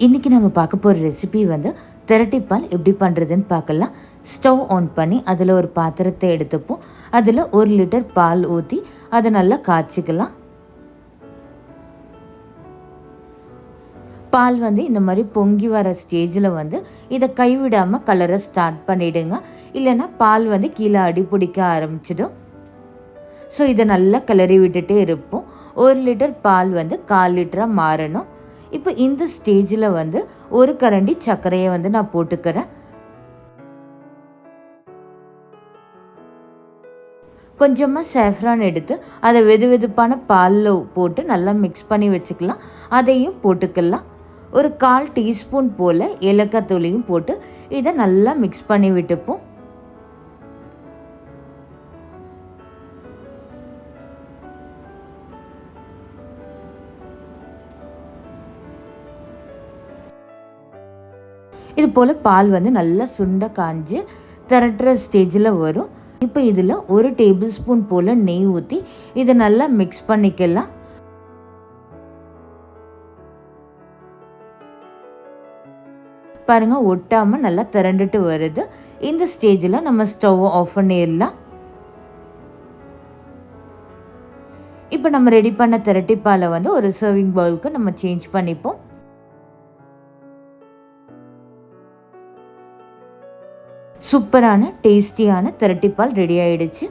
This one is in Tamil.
இன்றைக்கி நம்ம பார்க்க போகிற ரெசிபி வந்து திரட்டிப்பால் எப்படி பண்ணுறதுன்னு பார்க்கலாம். ஸ்டவ் ஆன் பண்ணி அதில் ஒரு பாத்திரத்தை எடுத்துப்போம். அதில் ஒரு லிட்டர் பால் ஊற்றி அதை நல்லா காய்ச்சிக்கலாம். பால் வந்து இந்த மாதிரி பொங்கி வர ஸ்டேஜில் வந்து இதை கைவிடாமல் கலரை ஸ்டார்ட் பண்ணிவிடுங்க இல்லைன்னா பால் வந்து கீழே அடி பிடிக்க ஆரம்பிச்சிடும். ஸோ இதை நல்லா கிளறி விட்டுட்டே இருப்போம். ஒரு லிட்டர் பால் வந்து கால் லிட்டராக மாறணும். இப்போ இந்த ஸ்டேஜில் வந்து ஒரு கரண்டி சர்க்கரையை வந்து நான் போட்டுக்கிறேன். கொஞ்சமாக சேஃப்ரான் எடுத்து அதை வெது வெதுப்பான பாலில் போட்டு நல்லா மிக்ஸ் பண்ணி வச்சுக்கலாம். அதையும் போட்டுக்கலாம். ஒரு கால் டீஸ்பூன் போல் ஏலக்காய் தூளையும் போட்டு இதை நல்லா மிக்ஸ் பண்ணி விட்டுப்போம். இது போல் பால் வந்து நல்லா சுண்ட காஞ்சு திரட்டுற ஸ்டேஜில் வரும். இப்போ இதில் ஒரு டேபிள் ஸ்பூன் போல் நெய் ஊற்றி இதை நல்லா மிக்ஸ் பண்ணிக்கலாம். பாருங்கள் ஒட்டாமல் நல்லா திரண்டுட்டு வருது. இந்த ஸ்டேஜில் நம்ம ஸ்டவ் ஆஃப் பண்ணிடலாம். இப்போ நம்ம ரெடி பண்ண திரட்டிப்பாலை வந்து ஒரு சர்விங் பவுலுக்கு நம்ம சேஞ்ச் பண்ணிப்போம். சூப்பரான டேஸ்டியான திரட்டிப்பால் ரெடி ஆயிடுச்சு